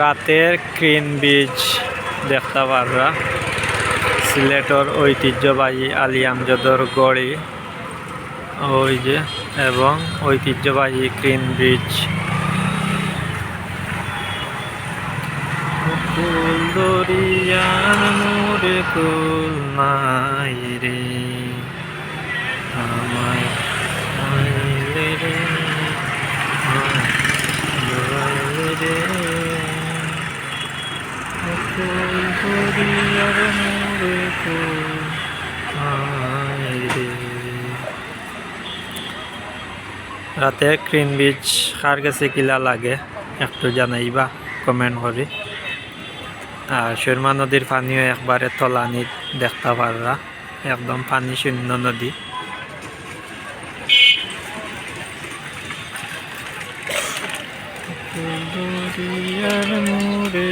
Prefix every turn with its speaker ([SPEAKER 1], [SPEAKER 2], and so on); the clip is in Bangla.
[SPEAKER 1] রাতের ক্রিন বীজ দেখতে পাররা। সিলেটর ঐতিহ্যবাহী আলী আমজদর গড়ি, ওই যে, এবং ঐতিহ্যবাহী ক্রিন কুল দরিয়ার কুল নাই রে আইলে রে আমায় জোয়াইলে রে কুল রাতে ক্রিন বীজ কার কাছে কিলা লাগে, একটু জানাইবা কমেন্ট করি। আর সুরমা নদীর পানিও একবারে তলানিত দেখতে পাররা, একদম পানি শূন্য নদী। মোরে